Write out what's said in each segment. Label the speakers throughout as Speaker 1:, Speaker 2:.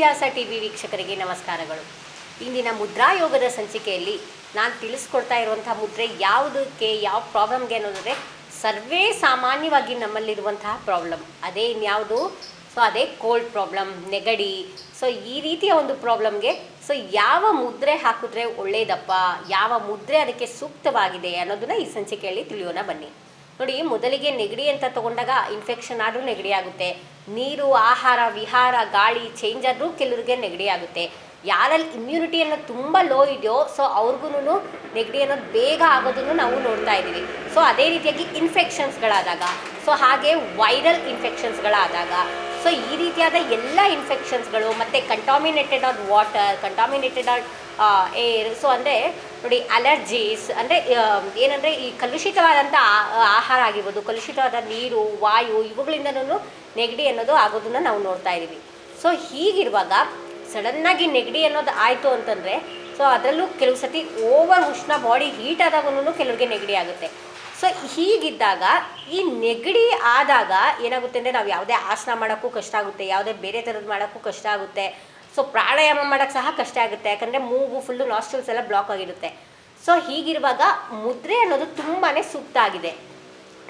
Speaker 1: ಯೋಗಾಭ್ಯಾಸ T V ವೀಕ್ಷಕರಿಗೆ ನಮಸ್ಕಾರಗಳು. ಇಂದಿನ ಮುದ್ರಾ ಯೋಗದ ಸಂಚಿಕೆಯಲ್ಲಿ ನಾನು ತಿಳಿಸ್ಕೊಡ್ತಾ ಇರುವಂತಹ ಮುದ್ರೆ ಯಾವುದಕ್ಕೆ, ಯಾವ ಪ್ರಾಬ್ಲಮ್ಗೆ ಅನ್ನೋದಂದ್ರೆ ಸರ್ವೇ ಸಾಮಾನ್ಯವಾಗಿ ನಮ್ಮಲ್ಲಿರುವಂತಹ ಪ್ರಾಬ್ಲಮ್. ಅದೇ ಇನ್ಯಾವುದು? ಸೊ, ಅದೇ ಕೋಲ್ಡ್ ಪ್ರಾಬ್ಲಮ್, ನೆಗಡಿ. ಸೊ, ಈ ರೀತಿಯ ಒಂದು ಪ್ರಾಬ್ಲಮ್ಗೆ ಸೊ, ಯಾವ ಮುದ್ರೆ ಹಾಕಿದ್ರೆ ಒಳ್ಳೇದಪ್ಪ? ಯಾವ ಮುದ್ರೆ ಅದಕ್ಕೆ ಸೂಕ್ತವಾಗಿದೆ ಅನ್ನೋದನ್ನ ಈ ಸಂಚಿಕೆಯಲ್ಲಿ ತಿಳಿಯೋಣ ಬನ್ನಿ. ನೋಡಿ, ಮೊದಲಿಗೆ ನೆಗಡಿ ಅಂತ ತಗೊಂಡಾಗ ಇನ್ಫೆಕ್ಷನ್ ಆದರೂ ನೆಗಡಿ ಆಗುತ್ತೆ. ನೀರು, ಆಹಾರ, ವಿಹಾರ, ಗಾಳಿ ಚೇಂಜ್ ಆದರೂ ಕೆಲವರಿಗೆ ನೆಗಡಿ ಆಗುತ್ತೆ. ಯಾರಲ್ಲಿ ಇಮ್ಯುನಿಟಿ ಅನ್ನೋದು ತುಂಬ ಲೋ ಇದೆಯೋ ಸೊ ಅವ್ರಿಗೂ ನೆಗಡಿ ಅನ್ನೋದು ಬೇಗ ಆಗೋದನ್ನು ನಾವು ನೋಡ್ತಾ ಇದ್ದೀವಿ. ಸೊ ಅದೇ ರೀತಿಯಾಗಿ ಇನ್ಫೆಕ್ಷನ್ಸ್ಗಳಾದಾಗ ಸೊ ಹಾಗೆ ವೈರಲ್ ಇನ್ಫೆಕ್ಷನ್ಸ್ಗಳಾದಾಗ ಸೊ ಈ ರೀತಿಯಾದ ಎಲ್ಲ ಇನ್ಫೆಕ್ಷನ್ಸ್ಗಳು ಮತ್ತು contaminated on water contaminated on air so ಅಂದರೆ ನೋಡಿ ಅಲರ್ಜೀಸ್ ಅಂದರೆ ಏನಂದರೆ ಈ ಕಲುಷಿತವಾದಂಥ ಆಹಾರ ಆಗಿರ್ಬೋದು, ಕಲುಷಿತವಾದ ನೀರು, ವಾಯು ಇವುಗಳಿಂದನೂ ನೆಗಡಿ ಅನ್ನೋದು ಆಗೋದನ್ನು ನಾವು ನೋಡ್ತಾ ಇದ್ದೀವಿ ಸೊ ಹೀಗಿರುವಾಗ ಸಡನ್ನಾಗಿ ನೆಗಡಿ ಅನ್ನೋದು ಆಯಿತು ಅಂತಂದರೆ ಸೊ ಅದರಲ್ಲೂ ಕೆಲವು ಸತಿ ಓವರ್ ಉಷ್ಣ ಬಾಡಿ ಹೀಟ್ ಆದಾಗೂ ಕೆಲವರಿಗೆ ನೆಗಡಿ ಆಗುತ್ತೆ. ಸೊ ಹೀಗಿದ್ದಾಗ ಈ ನೆಗಡಿ ಆದಾಗ ಏನಾಗುತ್ತೆ ಅಂದರೆ ನಾವು ಯಾವುದೇ ಆಸನ ಮಾಡೋಕ್ಕೂ ಕಷ್ಟ ಆಗುತ್ತೆ, ಯಾವುದೇ ಬೇರೆ ಥರದ್ದು ಮಾಡೋಕ್ಕೂ ಕಷ್ಟ ಆಗುತ್ತೆ. ಸೊ ಪ್ರಾಣಾಯಾಮ ಮಾಡೋಕ್ಕೆ ಸಹ ಕಷ್ಟ ಆಗುತ್ತೆ. ಯಾಕಂದರೆ ಮೂಗು ಫುಲ್ಲು ನಾಸ್ಟಲ್ಸ್ ಎಲ್ಲ ಬ್ಲಾಕ್ ಆಗಿರುತ್ತೆ. ಸೊ ಹೀಗಿರುವಾಗ ಮುದ್ರೆ ಅನ್ನೋದು ತುಂಬಾ ಸೂಕ್ತ ಆಗಿದೆ.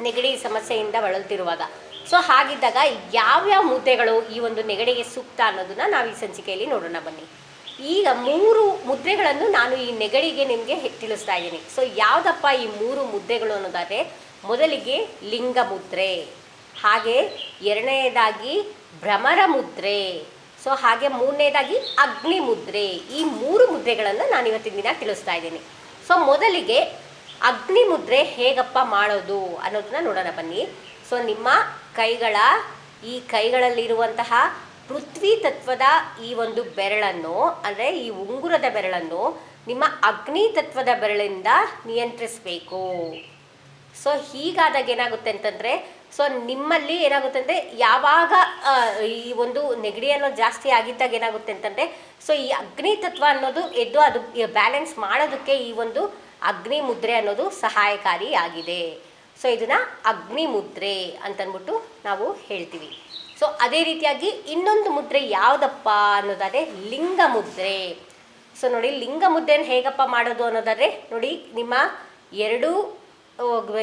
Speaker 1: ನೆಗಡಿ ಸಮಸ್ಯೆಯಿಂದ ಬಳಲ್ತಿರುವಾಗ. ಸೊ ಹಾಗಿದ್ದಾಗ ಯಾವ್ಯಾವ ಮುದ್ದೆಗಳು ಈ ಒಂದು ನೆಗಡಿಗೆ ಸೂಕ್ತ ಅನ್ನೋದನ್ನ ನಾವು ಈ ಸಂಚಿಕೆಯಲ್ಲಿ ನೋಡೋಣ ಬನ್ನಿ. ಈಗ ಮೂರು ಮುದ್ರೆಗಳನ್ನು ನಾನು ಈ ನೆಗಡಿಗೆ ನಿಮಗೆ ತಿಳಿಸ್ತಾ ಇದ್ದೀನಿ. ಸೊ ಯಾವುದಪ್ಪ ಈ ಮೂರು ಮುದ್ರೆಗಳು ಅನ್ನೋದಾದರೆ, ಮೊದಲಿಗೆ ಲಿಂಗ ಮುದ್ರೆ, ಹಾಗೆ ಎರಡನೇದಾಗಿ ಭ್ರಮರ ಮುದ್ರೆ ಸೊ ಹಾಗೆ ಮೂರನೇದಾಗಿ ಅಗ್ನಿ ಮುದ್ರೆ, ಈ ಮೂರು ಮುದ್ರೆಗಳನ್ನು ನಾನು ಇವತ್ತಿನ ದಿನ ತಿಳಿಸ್ತಾ ಇದ್ದೀನಿ. ಸೊ ಮೊದಲಿಗೆ ಅಗ್ನಿ ಮುದ್ರೆ ಹೇಗಪ್ಪ ಮಾಡೋದು ಅನ್ನೋದನ್ನ ನೋಡೋಣ ಬನ್ನಿ. ಸೊ ನಿಮ್ಮ ಕೈಗಳ, ಈ ಕೈಗಳಲ್ಲಿರುವಂತಹ ಪೃಥ್ವಿ ತತ್ವದ ಈ ಒಂದು ಬೆರಳನ್ನು, ಅಂದರೆ ಈ ಉಂಗುರದ ಬೆರಳನ್ನು ನಿಮ್ಮ ಅಗ್ನಿ ತತ್ವದ ಬೆರಳಿಂದ ನಿಯಂತ್ರಿಸಬೇಕು. ಸೊ ಹೀಗಾದಾಗ ಏನಾಗುತ್ತೆ ಅಂತಂದರೆ ಸೊ ನಿಮ್ಮಲ್ಲಿ ಏನಾಗುತ್ತೆ ಅಂದರೆ, ಯಾವಾಗ ಈ ಒಂದು ನೆಗಡಿ ಅನ್ನೋದು ಜಾಸ್ತಿ ಆಗಿದ್ದಾಗ ಏನಾಗುತ್ತೆ ಅಂತಂದರೆ ಸೊ ಈ ಅಗ್ನಿ ತತ್ವ ಅನ್ನೋದು ಎದ್ದು ಅದು ಬ್ಯಾಲೆನ್ಸ್ ಮಾಡೋದಕ್ಕೆ ಈ ಒಂದು ಅಗ್ನಿ ಮುದ್ರೆ ಅನ್ನೋದು ಸಹಾಯಕಾರಿ ಆಗಿದೆ. ಸೊ ಇದನ್ನ ಅಗ್ನಿ ಮುದ್ರೆ ಅಂತಂದ್ಬಿಟ್ಟು ನಾವು ಹೇಳ್ತೀವಿ. ಸೊ ಅದೇ ರೀತಿಯಾಗಿ ಇನ್ನೊಂದು ಮುದ್ರೆ ಯಾವುದಪ್ಪ ಅನ್ನೋದಾದರೆ ಲಿಂಗ ಮುದ್ರೆ ಸೊ ನೋಡಿ ಲಿಂಗ ಮುದ್ರೆಯನ್ನು ಹೇಗಪ್ಪ ಮಾಡೋದು ಅನ್ನೋದಾದರೆ ನೋಡಿ ನಿಮ್ಮ ಎರಡು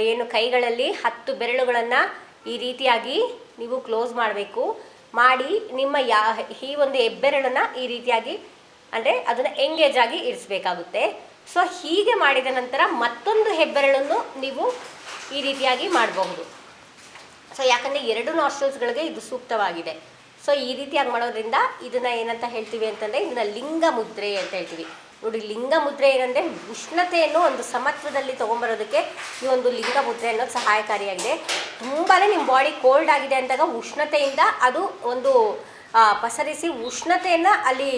Speaker 1: ಏನು ಕೈಗಳಲ್ಲಿ ಹತ್ತು ಬೆರಳುಗಳನ್ನು ಈ ರೀತಿಯಾಗಿ ನೀವು ಕ್ಲೋಸ್ ಮಾಡಬೇಕು. ಮಾಡಿ ನಿಮ್ಮ ಯಾ, ಈ ಒಂದು ಹೆಬ್ಬೆರಳನ್ನು ಈ ರೀತಿಯಾಗಿ ಅಂದರೆ ಅದನ್ನು ಎಂಗೇಜ್ ಆಗಿ ಇರಿಸ್ಬೇಕಾಗುತ್ತೆ. ಸೊ ಹೀಗೆ ಮಾಡಿದ ನಂತರ ಮತ್ತೊಂದು ಹೆಬ್ಬೆರಳನ್ನು ನೀವು ಈ ರೀತಿಯಾಗಿ ಮಾಡಬಹುದು. ಸೊ ಯಾಕಂದರೆ ಎರಡು ನಾಸ್ಟ್ರಲ್ಸ್ಗಳಿಗೆ ಇದು ಸೂಕ್ತವಾಗಿದೆ. ಸೊ ಈ ರೀತಿಯಾಗಿ ಮಾಡೋದ್ರಿಂದ ಇದನ್ನ ಏನಂತ ಹೇಳ್ತೀವಿ ಅಂತಂದರೆ ಇದನ್ನ ಲಿಂಗ ಮುದ್ರೆ ಅಂತ ಹೇಳ್ತೀವಿ. ನೋಡಿ, ಲಿಂಗ ಮುದ್ರೆ ಏನಂದರೆ ಉಷ್ಣತೆಯನ್ನು ಒಂದು ಸಮತ್ವದಲ್ಲಿ ತೊಗೊಂಬರೋದಕ್ಕೆ ಈ ಒಂದು ಲಿಂಗ ಮುದ್ರೆ ಅನ್ನೋದು ಸಹಾಯಕಾರಿಯಾಗಿದೆ. ತುಂಬಾ ನಿಮ್ಮ ಬಾಡಿ ಕೋಲ್ಡ್ ಆಗಿದೆ ಅಂದಾಗ ಉಷ್ಣತೆಯಿಂದ ಅದು ಒಂದು ಪಸರಿಸಿ ಉಷ್ಣತೆಯನ್ನು ಅಲ್ಲಿ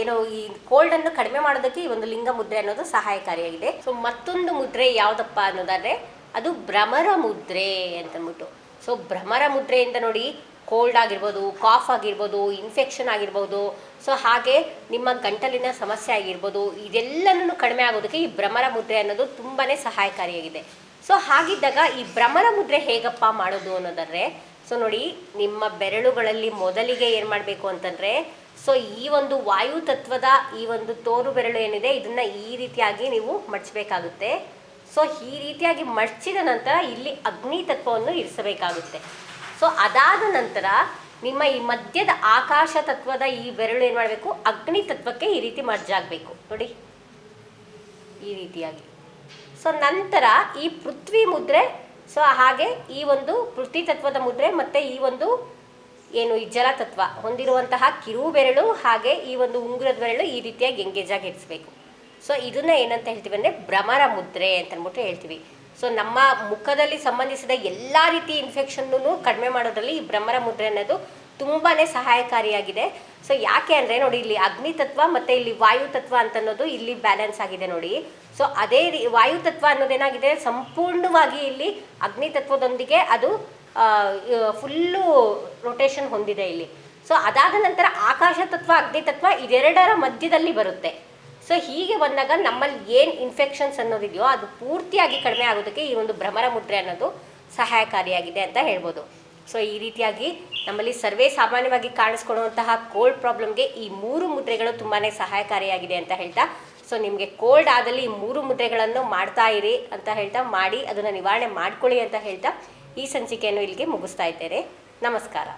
Speaker 1: ಏನು ಈ ಕೋಲ್ಡನ್ನು ಕಡಿಮೆ ಮಾಡೋದಕ್ಕೆ ಈ ಒಂದು ಲಿಂಗ ಮುದ್ರೆ ಅನ್ನೋದು ಸಹಾಯಕಾರಿಯಾಗಿದೆ. ಸೊ ಮತ್ತೊಂದು ಮುದ್ರೆ ಯಾವುದಪ್ಪ ಅನ್ನೋದಾದರೆ, ಅದು ಭ್ರಮರ ಮುದ್ರೆ ಅಂತಂದ್ಬಿಟ್ಟು. ಸೊ ಭ್ರಮರ ಮುದ್ರೆಯಿಂದ ನೋಡಿ ಕೋಲ್ಡ್ ಆಗಿರ್ಬೋದು ಕಾಫ್ ಆಗಿರ್ಬೋದು ಇನ್ಫೆಕ್ಷನ್ ಆಗಿರ್ಬೋದು ಸೊ ಹಾಗೆ ನಿಮ್ಮ ಗಂಟಲಿನ ಸಮಸ್ಯೆ ಆಗಿರ್ಬೋದು, ಇದೆಲ್ಲನೂ ಕಡಿಮೆ ಆಗೋದಕ್ಕೆ ಈ ಭ್ರಮರ ಮುದ್ರೆ ಅನ್ನೋದು ತುಂಬಾ ಸಹಾಯಕಾರಿಯಾಗಿದೆ. ಸೊ ಹಾಗಿದ್ದಾಗ ಈ ಭ್ರಮರ ಮುದ್ರೆ ಹೇಗಪ್ಪ ಮಾಡೋದು ಅನ್ನೋದಾದ್ರೆ ಸೊ ನೋಡಿ, ನಿಮ್ಮ ಬೆರಳುಗಳಲ್ಲಿ ಮೊದಲಿಗೆ ಏನು ಮಾಡಬೇಕು ಅಂತಂದರೆ ಸೊ ಈ ಒಂದು ವಾಯು ತತ್ವದ ಈ ಒಂದು ತೋರು ಬೆರಳು ಏನಿದೆ, ಇದನ್ನ ಈ ರೀತಿಯಾಗಿ ನೀವು ಮಡಚಬೇಕಾಗುತ್ತೆ ಸೊ ಈ ರೀತಿಯಾಗಿ ಮಡಚಿದ ನಂತರ ಇಲ್ಲಿ ಅಗ್ನಿ ತತ್ವವನ್ನು ಇರಿಸಬೇಕಾಗುತ್ತೆ. ಸೊ ಅದಾದ ನಂತರ ನಿಮ್ಮ ಈ ಮಧ್ಯದ ಆಕಾಶ ತತ್ವದ ಈ ಬೆರಳು ಏನು ಮಾಡಬೇಕು? ಅಗ್ನಿ ತತ್ವಕ್ಕೆ ಈ ರೀತಿ ಮರ್ಜ್ ಆಗಬೇಕು. ನೋಡಿ, ಈ ರೀತಿಯಾಗಿ. ಸೊ ನಂತರ ಈ ಪೃಥ್ವಿ ಮುದ್ರೆ ಸೊ ಹಾಗೆ ಈ ಒಂದು ಪೃಥ್ವಿ ತತ್ವದ ಮುದ್ರೆ ಮತ್ತು ಈ ಒಂದು ಏನು ಈ ಜಲತತ್ವ ಹೊಂದಿರುವಂತಹ ಕಿರು ಬೆರಳು ಹಾಗೆ ಈ ಒಂದು ಉಂಗುರದ ಬೆರಳು ಈ ರೀತಿಯಾಗಿ ಎಂಗೇಜ್ ಆಗಿ ಇರಿಸ್ಬೇಕು. ಸೊ ಇದನ್ನ ಏನಂತ ಹೇಳ್ತೀವಿ ಅಂದರೆ ಭ್ರಮರ ಮುದ್ರೆ ಅಂತ ಅಂದ್ಬಿಟ್ಟು ಹೇಳ್ತೀವಿ. ಸೊ ನಮ್ಮ ಮುಖದಲ್ಲಿ ಸಂಬಂಧಿಸಿದ ಎಲ್ಲ ರೀತಿ ಇನ್ಫೆಕ್ಷನ್ನೂ ಕಡಿಮೆ ಮಾಡೋದ್ರಲ್ಲಿ ಈ ಭ್ರಮರ ಮುದ್ರೆ ಅನ್ನೋದು ತುಂಬಾ ಸಹಾಯಕಾರಿಯಾಗಿದೆ. ಸೊ ಯಾಕೆ ಅಂದರೆ ನೋಡಿ, ಇಲ್ಲಿ ಅಗ್ನಿ ತತ್ವ ಮತ್ತು ಇಲ್ಲಿ ವಾಯು ತತ್ವ ಅಂತ ಅನ್ನೋದು ಇಲ್ಲಿ ಬ್ಯಾಲೆನ್ಸ್ ಆಗಿದೆ ನೋಡಿ. ಸೊ ಅದೇ ರೀ, ವಾಯು ತತ್ವ ಅನ್ನೋದೇನಾಗಿದೆ ಸಂಪೂರ್ಣವಾಗಿ ಇಲ್ಲಿ ಅಗ್ನಿ ತತ್ವದೊಂದಿಗೆ ಅದು ಫುಲ್ಲು ರೊಟೇಷನ್ ಹೊಂದಿದೆ ಇಲ್ಲಿ. ಸೊ ಅದಾದ ನಂತರ ಆಕಾಶ ತತ್ವ, ಅಗ್ನಿ ತತ್ವ ಇದೆರಡರ ಮಧ್ಯದಲ್ಲಿ ಬರುತ್ತೆ. ಸೊ ಹೀಗೆ ಬಂದಾಗ ನಮ್ಮಲ್ಲಿ ಏನು ಇನ್ಫೆಕ್ಷನ್ಸ್ ಅನ್ನೋದಿದೆಯೋ ಅದು ಪೂರ್ತಿಯಾಗಿ ಕಡಿಮೆ ಆಗೋದಕ್ಕೆ ಈ ಒಂದು ಭ್ರಮರ ಮುದ್ರೆ ಅನ್ನೋದು ಸಹಾಯಕಾರಿಯಾಗಿದೆ ಅಂತ ಹೇಳ್ಬೋದು. ಸೊ ಈ ರೀತಿಯಾಗಿ ನಮ್ಮಲ್ಲಿ ಸರ್ವೇ ಸಾಮಾನ್ಯವಾಗಿ ಕಾಣಿಸ್ಕೊಳ್ಳುವಂತಹ ಕೋಲ್ಡ್ ಪ್ರಾಬ್ಲಮ್ಗೆ ಈ ಮೂರು ಮುದ್ರೆಗಳು ತುಂಬಾ ಸಹಾಯಕಾರಿಯಾಗಿದೆ ಅಂತ ಹೇಳ್ತಾ. ಸೊ ನಿಮಗೆ ಕೋಲ್ಡ್ ಆದಲ್ಲಿ ಈ ಮೂರು ಮುದ್ರೆಗಳನ್ನು ಮಾಡ್ತಾ ಇರಿ ಅಂತ ಹೇಳ್ತಾ. ಮಾಡಿ, ಅದನ್ನು ನಿವಾರಣೆ ಮಾಡ್ಕೊಳ್ಳಿ ಅಂತ ಹೇಳ್ತಾ. ಈ ಸಂಚಿಕೆಯನ್ನು ಇಲ್ಲಿಗೆ ಮುಗಿಸ್ತಾ ಇದ್ದೇನೆ. ನಮಸ್ಕಾರ.